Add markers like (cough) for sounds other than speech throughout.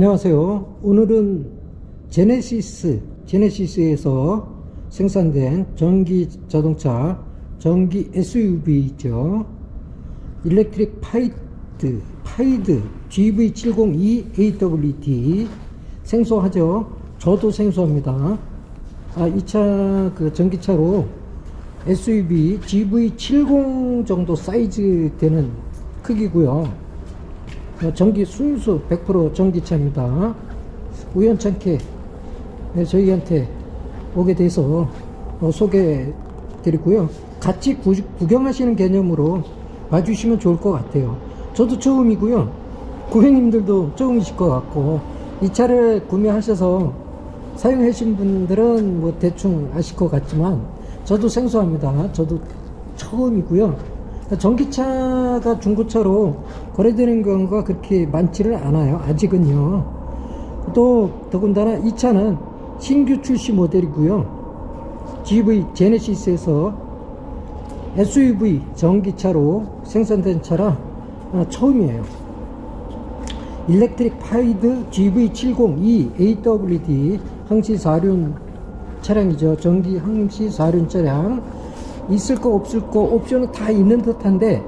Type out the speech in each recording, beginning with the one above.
안녕하세요. 오늘은 제네시스, 제네시스에서 생산된 전기 자동차, 전기 SUV죠. 일렉트릭 파이드, 파이드 GV702 AWD 생소하죠. 저도 생소합니다. 아, 이 차 그 전기차로 SUV GV70 정도 사이즈 되는 크기고요. 어, 전기 순수 100% 전기차입니다. 우연찮게 네, 저희한테 오게 돼서 어, 소개해 드리고요. 같이 구, 구경하시는 개념으로 봐주시면 좋을 것 같아요. 저도 처음이고요. 고객님들도 처음이실 것 같고 이 차를 구매하셔서 사용하신 분들은 뭐 대충 아실 것 같지만 저도 생소합니다. 저도 처음이고요. 전기차가 중고차로 거래되는 경우가 그렇게 많지를 않아요. 아직은요. 또 더군다나 이 차는 신규 출시 모델이고요. GV 제네시스에서 SUV 전기차로 생산된 차라 아, 처음이에요. 일렉트릭 파이드 GV702 AWD 항시 4륜 차량이죠. 전기 항시 4륜 차량. 있을 거 없을 거 옵션은 다 있는 듯한데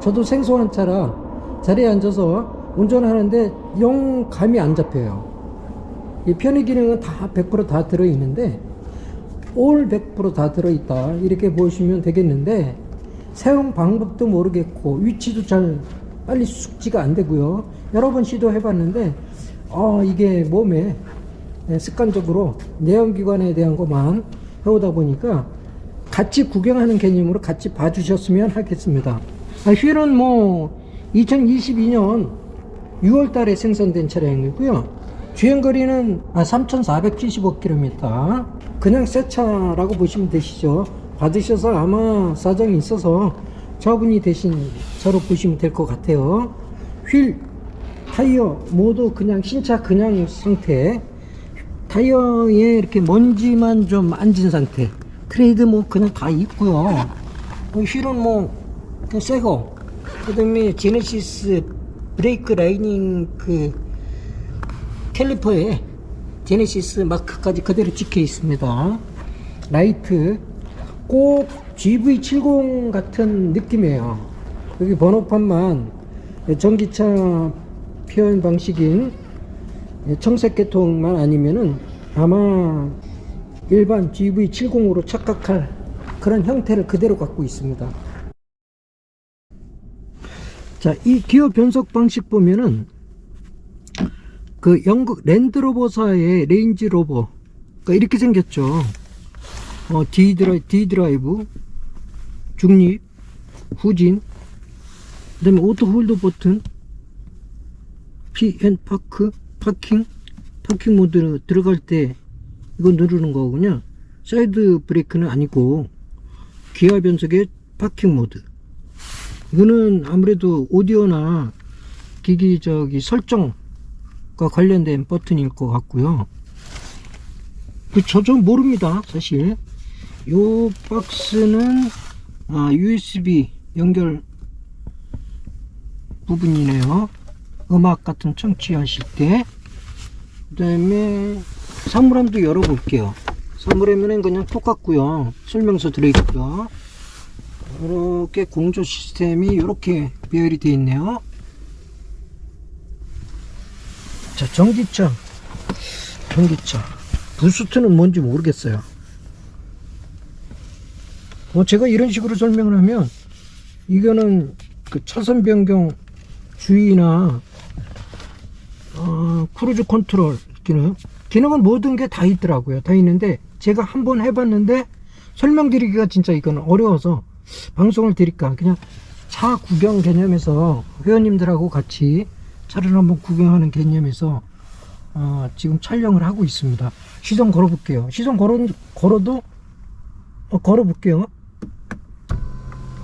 저도 생소한 차라 자리에 앉아서 운전하는데 영 감이 안 잡혀요. 이 편의 기능은 다 100%다 들어있는데 올 100%다 들어있다 이렇게 보시면 되겠는데 사용 방법도 모르겠고 위치도 잘 빨리 숙지가 안 되고요. 여러 번 시도해 봤는데 어, 이게 몸에 습관적으로 내연기관에 대한 것만 해오다 보니까 같이 구경하는 개념으로 같이 봐주셨으면 하겠습니다. 아, 휠은 뭐 2022년 6월 달에 생산된 차량이고요. 주행거리는 아, 3,475km. 그냥 새 차라고 보시면 되시죠. 받으셔서 아마 사정이 있어서 저분이 대신 저로 보시면 될 것 같아요. 휠, 타이어 모두 그냥 신차 그냥 상태. 타이어에 이렇게 먼지만 좀 앉은 상태. 트레이드 뭐 그냥 다 있고요. 뭐 휠은 뭐그 새거. 그 다음에 제네시스 브레이크 라이닝 그 캘리퍼에 제네시스 마크까지 그대로 찍혀 있습니다. 라이트 꼭 GV70 같은 느낌이에요. 여기 번호판만 전기차 표현 방식인 청색 계통만 아니면은 아마 일반 GV70으로 착각할 그런 형태를 그대로 갖고 있습니다. 자, 이 기어 변속 방식 보면은 그 영국 랜드로버사의 레인지 로버 그러니까 이렇게 생겼죠. 어, D 드라이 D 드라이브 중립 후진 그다음에 오토 홀드 버튼 PN 파크 파킹 파킹 모드 들어갈 때 이거 누르는 거군요. 사이드 브레이크는 아니고 기아 변속의 파킹 모드. 이거는 아무래도 오디오나 기기 저기 설정과 관련된 버튼일 것 같고요. 그저좀 모릅니다, 사실. 요 박스는 아, USB 연결 부분이네요. 음악 같은 청취하실 때. 그 다음에 사물함도 열어볼게요. 사물함에는 그냥 똑같고요. 설명서 들어있고요. 이렇게 공조 시스템이 이렇게 배열이 되어 있네요. 자, 전기차. 전기차. 부스트는 뭔지 모르겠어요. 뭐 제가 이런 식으로 설명을 하면 이거는 그 차선 변경 주의나 어, 크루즈 컨트롤 기능 기능은 모든 게 다 있더라고요 다 있는데 제가 한번 해봤는데 설명드리기가 진짜 이건 어려워서 방송을 드릴까? 그냥 차 구경 개념에서 회원님들하고 같이 차를 한번 구경하는 개념에서 어, 지금 촬영을 하고 있습니다. 시동 걸어 볼게요. 시동 걸어, 걸어도 어, 걸어 볼게요.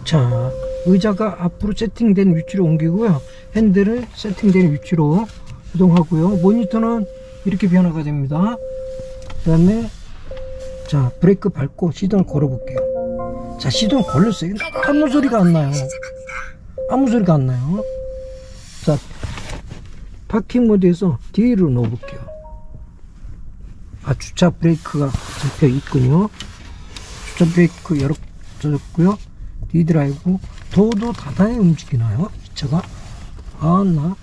자 의자가 앞으로 세팅된 위치로 옮기고요. 핸들을 세팅된 위치로 이동하고요. 모니터는 이렇게 변화가 됩니다. 그 다음에 자 브레이크 밟고 시동을 걸어 볼게요 자 시동 걸렸어요 근데 아무 소리가 안 나요 아무 소리가 안 나요 자 파킹 모드에서 뒤로 넣어볼게요. 아, 주차 브레이크가 잡혀 있군요. 주차 브레이크 열어졌고요. D 드라이브. 도도 다단히 움직이나요? 이 차가? 아, 나.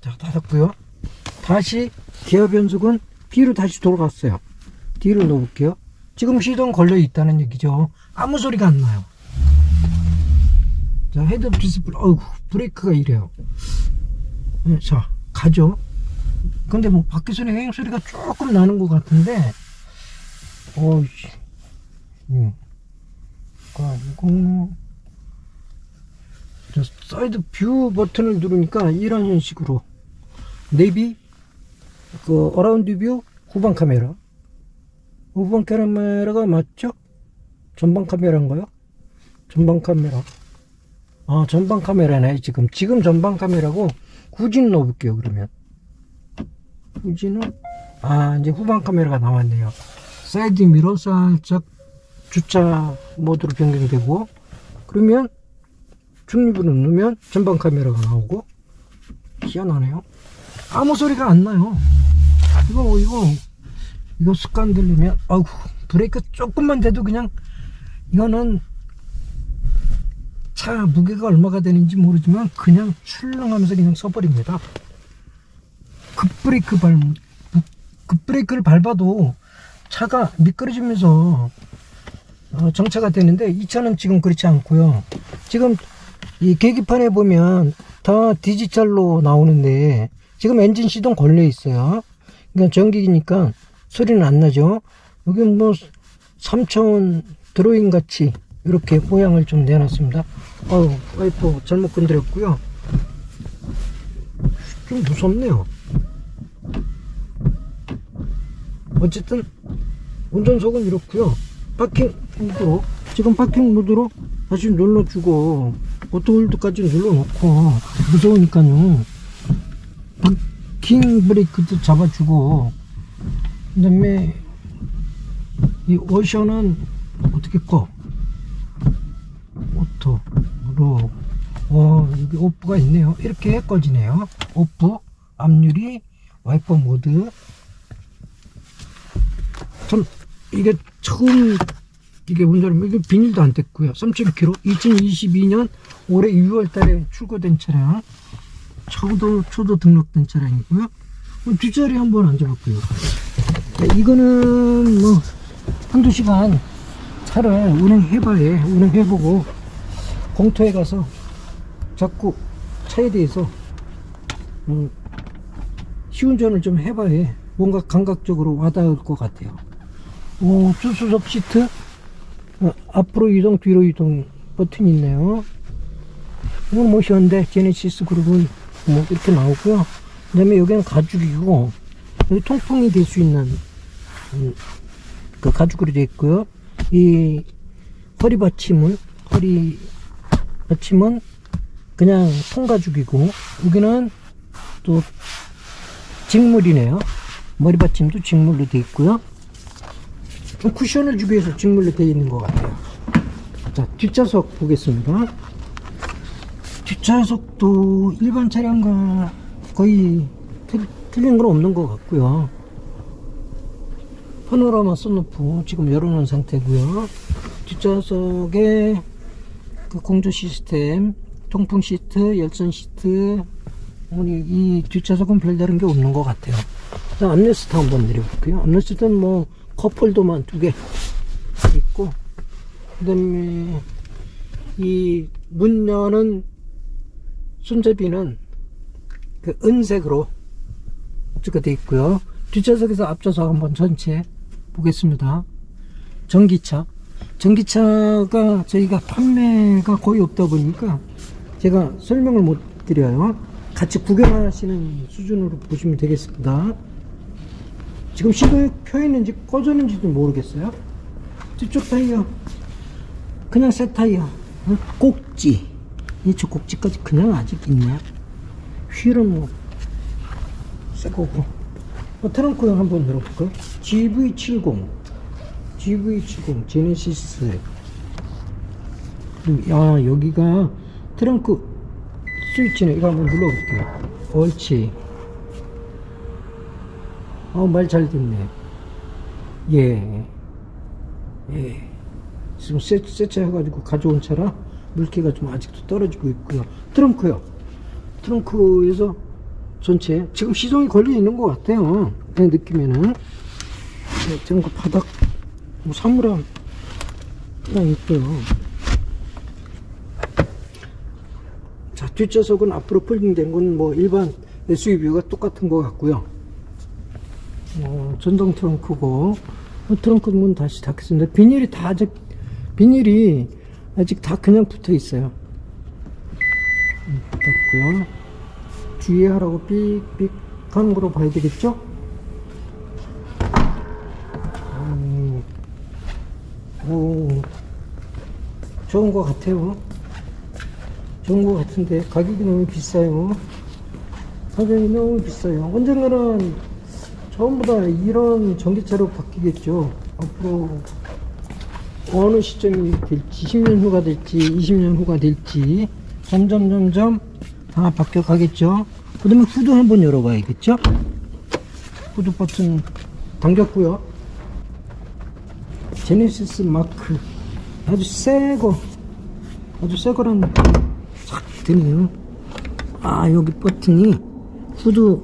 자, 닫았고요. 다시 기어 변속은 뒤로 다시 돌아갔어요. 뒤로 넣어볼게요. 지금 시동 걸려 있다는 얘기죠. 아무 소리가 안 나요. 자, 헤드업 디스플레이, 어우, 브레이크가 이래요. 네, 자, 가죠. 근데 뭐, 밖에서는 해행 소리가 조금 나는 것 같은데, 어이, 음. 그리고, 저 사이드 뷰 버튼을 누르니까 이런 형식으로, 내비, 그, 어라운드 뷰, 후방 카메라. 후방 카메라가 맞죠? 전방 카메라인가요? 전방 카메라. 아, 전방 카메라네, 지금. 지금 전방 카메라고, 후진 넣어볼게요, 그러면. 후진은, 아, 이제 후방 카메라가 나왔네요. 사이드 미러 살짝 주차 모드로 변경되고, 그러면, 중립으로 누르면 전방 카메라가 나오고, 희한하네요. 아무 소리가 안 나요. 이거, 이거, 이거 습관 들리면, 아우, 브레이크 조금만 돼도 그냥, 이거는 차 무게가 얼마가 되는지 모르지만 그냥 출렁하면서 그냥 서버립니다. 급브레이크 발, 급브레이크를 밟아도 차가 미끄러지면서 어, 정차가 되는데 이 차는 지금 그렇지 않고요. 지금 이 계기판에 보면 다 디지털로 나오는데 지금 엔진 시동 걸려 있어요. 그러니까 전기기니까 소리는 안 나죠. 여기 뭐 3차원 드로잉 같이 이렇게 모양을 좀 내놨습니다. 어우, 와이프 잘못 건드렸고요. 좀 무섭네요. 어쨌든 운전석은 이렇고요. 파킹 모드로 지금 파킹 모드로 다시 눌러주고 오토홀드까지 눌러놓고 무서우니까요. 파킹 브레이크도 잡아주고 그다음에 이 워셔는 어떻게 꺼? 오토로 와 여기 오프가 있네요. 이렇게 꺼지네요. 오프 앞유리 와이퍼 모드. 참 이게 처음 이게 운전을 이게 비닐도 안 뗐고요. 3.1km 2022년 올해 6월 달에 출고된 차량. 초도 초도 등록된 차량이고요. 어, 뒷자리 한번 앉아봤고요 네, 이거는 뭐 한두 시간 차를 운행해봐야 운행해보고 공터에 가서 자꾸 차에 대해서 음, 시운전을 좀 해봐야 뭔가 감각적으로 와닿을 것 같아요. 오, 주수석 시트 어, 앞으로 이동 뒤로 이동 버튼이 있네요. 이건 뭐 현대 제네시스 그룹은 뭐 이렇게 나오고요. 그 다음에 여기는 가죽이고 여기 통풍이 될 수 있는 음, 그 가죽으로 되어 있고요. 이 허리 받침은 허리 받침은 그냥 통가죽이고 여기는 또 직물이네요. 머리 받침도 직물로 되어 있고요. 좀 쿠션을 주기 위해서 직물로 되어 있는 것 같아요. 자 뒷좌석 보겠습니다. 뒷좌석도 일반 차량과 거의 틀, 틀린 건 없는 것 같고요. 파노라마 썬루프 지금 열어놓은 상태고요. 뒷좌석에 그 공조 시스템 통풍 시트 열선 시트 오늘 이 뒷좌석은 별다른 게 없는 것 같아요. 자 암레스트 한번 내려볼게요. 암레스트는 뭐 컵홀더만 두 개 있고 그 다음에 이 문 여는 손잡이는 그 은색으로 가 되어 있고요. 뒷좌석에서 앞좌석 한번 전체 보겠습니다. 전기차. 전기차가 저희가 판매가 거의 없다 보니까 제가 설명을 못 드려요. 같이 구경하시는 수준으로 보시면 되겠습니다. 지금 시동이 켜 있는지 꺼져 있는지도 모르겠어요. 뒤쪽 타이어. 그냥 새 타이어. 어? 꼭지. 이저 꼭지까지 그냥 아직 있네. 휠은 뭐, 새 거고. 어, 트렁크 한번 열어볼까요? GV70 GV70 제네시스 야 여기가 트렁크 스위치네 이거 한번 눌러볼게요 옳지. 어, 말 잘 듣네. 예. 예. 지금 세, 세차 해가지고 가져온 차라 물기가 좀 아직도 떨어지고 있고요. 트렁크요. 트렁크에서 전체 지금 시동이 걸려 있는 것 같아요. 내 느낌에는. 네, 지금 그 바닥 뭐 사물함 그냥 있고요. 자, 뒷좌석은 앞으로 폴딩된 건 뭐 일반 SUV가 똑같은 것 같고요. 어, 전동 트렁크고 어, 트렁크 문 다시 닫겠습니다. 비닐이 다 아직 비닐이 아직 다 그냥 붙어 있어요. 음, 닫고요. 뒤에 하라고 삑삑 하는 거로 봐야 되겠죠? 음, 오, 좋은 것 같아요. 좋은 것 같은데 가격이 너무 비싸요. 가격이 너무 비싸요. 언젠가는 전부 다 이런 전기차로 바뀌겠죠. 앞으로 어느 시점이 될지 10년 후가 될지 20년 후가 될지 점점 점점 다 바뀌어 가겠죠. 그 다음에 후드 한번 열어봐야겠죠. 후드 버튼 당겼고요. 제네시스 마크 아주 새거 아주 새거란 착 드네요. 아 여기 버튼이 후드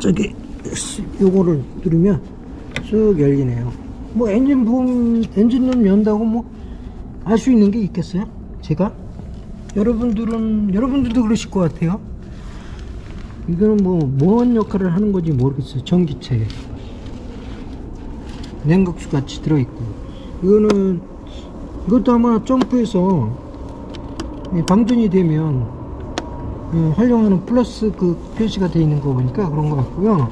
저기 쓱 요거를 누르면 쑥 열리네요. 뭐 엔진 붐 엔진룸 연다고 뭐 알 수 있는 게 있겠어요? 제가 여러분들은 여러분들도 그러실 것 같아요. 이거는 뭐뭔 역할을 하는 건지 모르겠어요. 전기차에 냉각수 같이 들어있고 이거는 이것도 아마 점프해서 이 방전이 되면 어, 활용하는 플러스 그 표시가 되어 있는 거 보니까 그런 것 같고요.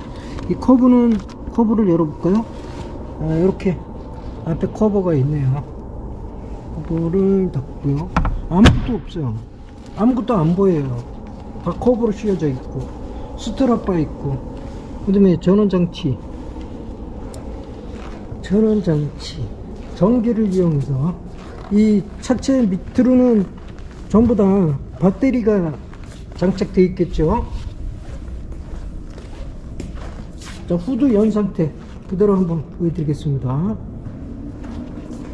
이 커브는 커브를 열어볼까요? 아, 이렇게 앞에 커버가 있네요. 커버를 닫고요. 아무것도 없어요. 아무것도 안 보여요. 다 커버로 씌워져 있고 스트라바 있고 그다음에 전원 장치, 전원 장치, 전기를 이용해서 이 차체 밑으로는 전부 다 배터리가 장착되어 있겠죠. 자, 후드 연 상태 그대로 한번 보여드리겠습니다.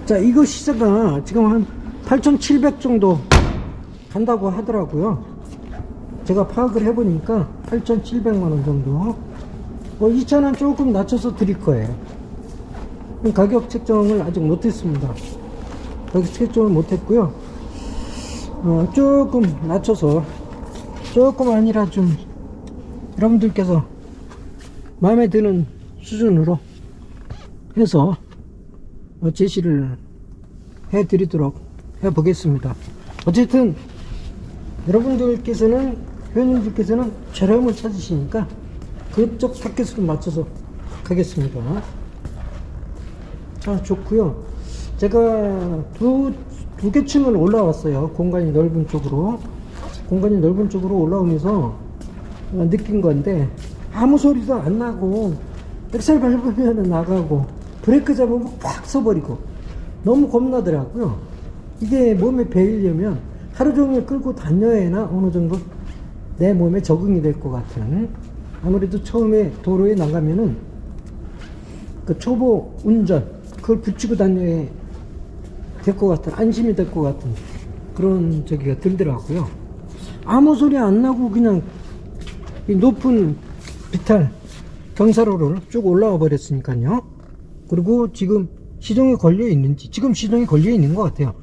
자, 이거 시세가 지금 한 8,700 정도 간다고 하더라고요. 제가 파악을 해보니까 8,700만원 정도. 뭐, 이 차는 조금 낮춰서 드릴 거예요. 가격 책정을 아직 못했습니다. 가격 책정을 못했고요. 어, 조금 낮춰서 조금 아니라 좀 여러분들께서 마음에 드는 수준으로 해서 어, 제시를 해 드리도록 해 보겠습니다. 어쨌든 여러분들께서는 회원님들께서는 저렴을 찾으시니까 그쪽 타켓으로 맞춰서 가겠습니다. 자 좋고요. 제가 두, 두 개 층을 올라왔어요. 공간이 넓은 쪽으로. 공간이 넓은 쪽으로 올라오면서 어, 느낀 건데 아무 소리도 안 나고 엑셀 밟으면 나가고 브레이크 잡으면 팍 서버리고 너무 겁나더라고요. 이게 몸에 배이려면 하루 종일 끌고 다녀야나 어느 정도 내 몸에 적응이 될 것 같은 아무래도 처음에 도로에 나가면은 그 초보 운전 그걸 붙이고 다녀야 될 것 같은 안심이 될 것 같은 그런 저기가 들더라고요. 아무 소리 안 나고 그냥 이 높은 비탈 경사로를 쭉 올라와 버렸으니까요. 그리고 지금 시동이 걸려 있는지 지금 시동이 걸려 있는 것 같아요.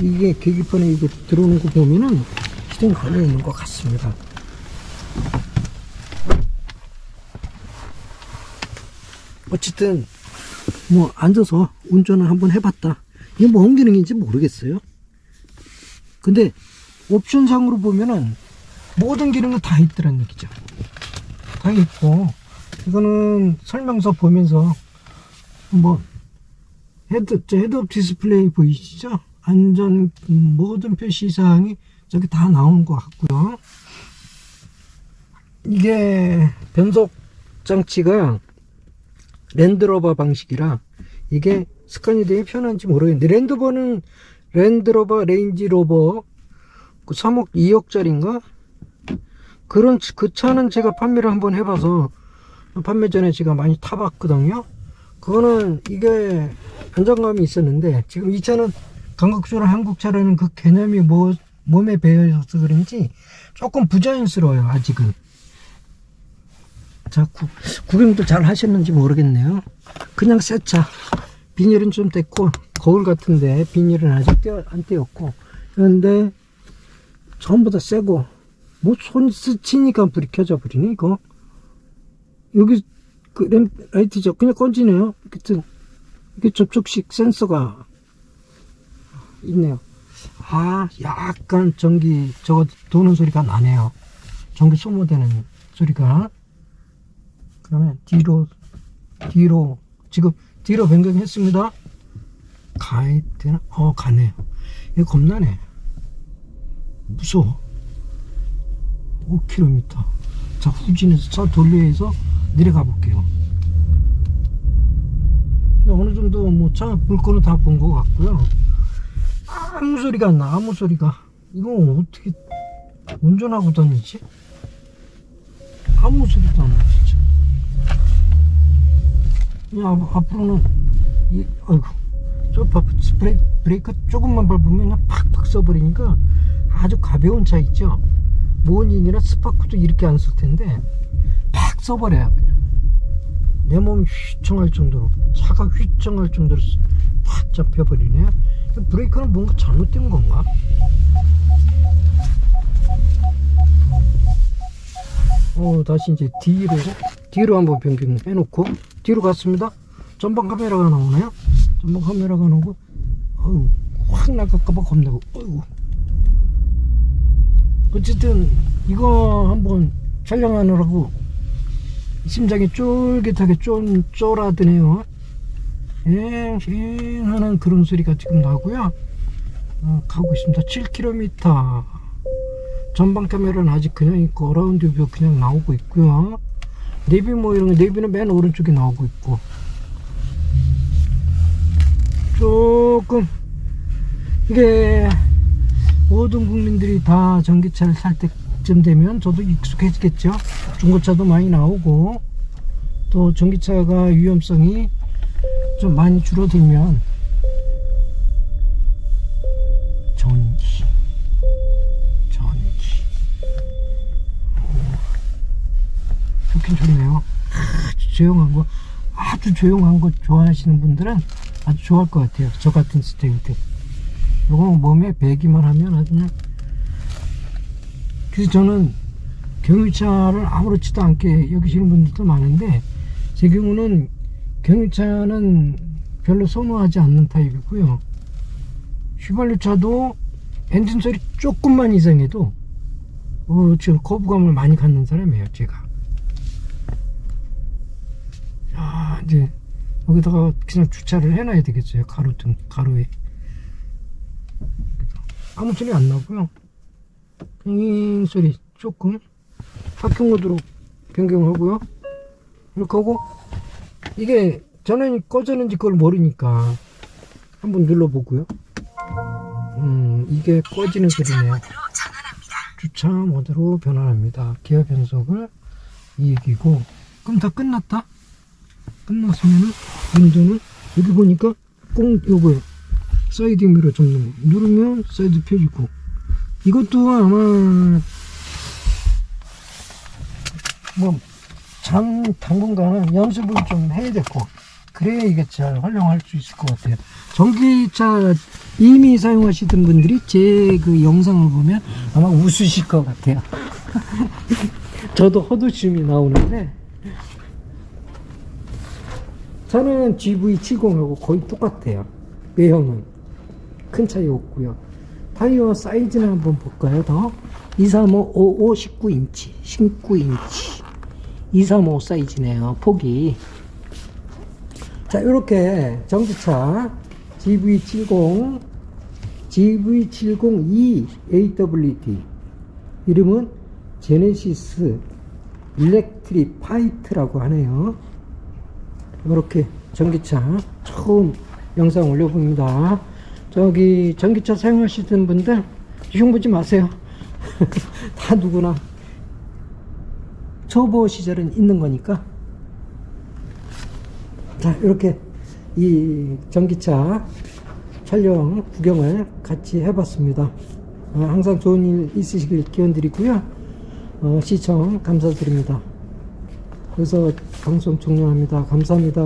이게 계기판에 이게 들어오는 거 보면은 시동이 걸려 있는 것 같습니다. 어쨌든 뭐 앉아서 운전을 한번 해봤다. 이게 뭔 기능인지 모르겠어요. 근데 옵션상으로 보면은 모든 기능은 다 있더란 얘기죠. 다 있고 이거는 설명서 보면서 뭐 헤드 저 헤드업 디스플레이 보이시죠? 안전 음, 모든 표시 사항이 저기 다 나오는 것 같고요. 이게 변속 장치가 랜드로버 방식이라 이게 습관이 되게 편한지 모르겠는데 랜드버는 랜드로버 레인지로버 그 3억 2억짜리인가 그런 치- 그 차는 제가 판매를 한번 해봐서 판매 전에 제가 많이 타봤거든요. 그거는 이게 안정감이 있었는데 지금 이 차는 강국수나 한국차라는 그 개념이 뭐 몸에 배어 있어서 그런지 조금 부자연스러워요 아직은. 자 구, 구경도 잘 하셨는지 모르겠네요. 그냥 새 차. 비닐은 좀 뗐고 거울 같은데 비닐은 아직 떼어, 안 떼었고 그런데 전부 다 새고 뭐손 스치니까 불이 켜져 버리네 이거 여기 그 램, 라이트죠 그냥 꺼지네요 이렇게 이게 접촉식 센서가 있네요 아 약간 전기 저거 도는 소리가 나네요. 전기 소모되는 소리가. 그러면 뒤로 뒤로 지금 뒤로 변경했습니다. 되나? 어 가네요. 이거 겁나네. 무서워. 5km 자 후진해서 차 돌려서 내려가 볼게요. 어느 정도 뭐 차 물건은 다 본 것 같고요 아무 소리가 안 나 아무 소리가. 이거 어떻게 운전하고 다니지? 아무 소리도 안 나 진짜. 야, 앞- 앞으로는 이 아이고. 저 바- 브레이크, 브레이크 조금만 밟으면 그냥 팍팍 써버리니까 아주 가벼운 차 있죠? 모은인이나 스파크도 이렇게 안 쓸 텐데 팍 써버려요 그냥. 내 몸이 휘청할 정도로 차가 휘청할 정도로 팍 잡혀버리네 브레이크는 뭔가 잘못된 건가? 어 다시 이제 뒤로 뒤로 한번 변경해 놓고 뒤로 갔습니다. 전방 카메라가 나오나요. 전방 카메라가 나오고 어우 확 나갈까봐 겁나고 어이구 어쨌든 이거 한번 촬영하느라고 심장이 쫄깃하게 쫄, 쫄아드네요 엥엥 하는 그런 소리가 지금 나고요. 어, 가고 있습니다. 7km 전방 카메라는 아직 그냥 있고 어라운드 뷰 그냥 나오고 있고요. 내비 뭐 이런 거 내비는 맨 오른쪽에 나오고 있고. 조금 이게 모든 국민들이 다 전기차를 살 때쯤 되면 저도 익숙해지겠죠? 중고차도 많이 나오고 또 전기차가 위험성이 좀 많이 줄어들면 전기 전기. 오, 좋긴 좋네요. 아주 조용한 거 아주 조용한 거 좋아하시는 분들은 아주 좋아할 것 같아요. 저 같은 스타일들 요거 몸에 배기만 하면 아주 그냥 그래서 저는 경유차를 아무렇지도 않게 여기시는 분들도 많은데 제 경우는 경유차는 별로 선호하지 않는 타입이고요 휘발유차도 엔진 소리 조금만 이상해도 어, 지금 거부감을 많이 갖는 사람이에요 제가 자 이제 여기다가 그냥 주차를 해놔야 되겠어요 가로등 가로에 아무 소리 안 나고요. 잉 소리 조금 파킹 모드로 변경하고요. 이렇게 하고 이게 전원이 꺼졌는지 그걸 모르니까 한번 눌러보고요. 음 이게 꺼지는 소리네요. 주차 모드로 변환합니다. 기어 변속을 이 얘기고 그럼 다 끝났다. 끝났으면은 윈도는 여기 보니까 꽁 요거요. 사이드 미러 접는 거 누르면 사이드 펴지고 이것도 아마 뭐 장 당분간 연습을 좀 해야 되고 그래야 이게 잘 활용할 수 있을 것 같아요. 전기차 이미 사용하시던 분들이 제 그 영상을 보면 아마 웃으실 것 같아요. (laughs) 저도 허드춤이 나오는데 저는 GV70하고 거의 똑같아요. 외형은. 큰 차이 없고요. 타이어 사이즈는 한번 볼까요? 더? 235, 55, 19인치, 19인치, 235 사이즈네요. 폭이. 자, 이렇게 전기차 GV70, GV70E AWD 이름은 제네시스 일렉트릭 파이트라고 하네요. 이렇게 전기차 처음 영상 올려봅니다. 저기 전기차 사용하시던 분들 흉보지 마세요. (laughs) 다 누구나 초보 시절은 있는 거니까. 자, 이렇게 이 전기차 촬영 구경을 같이 해봤습니다. 어, 항상 좋은 일 있으시길 기원 드리고요. 어, 시청 감사드립니다. 그래서 방송 종료합니다. 감사합니다.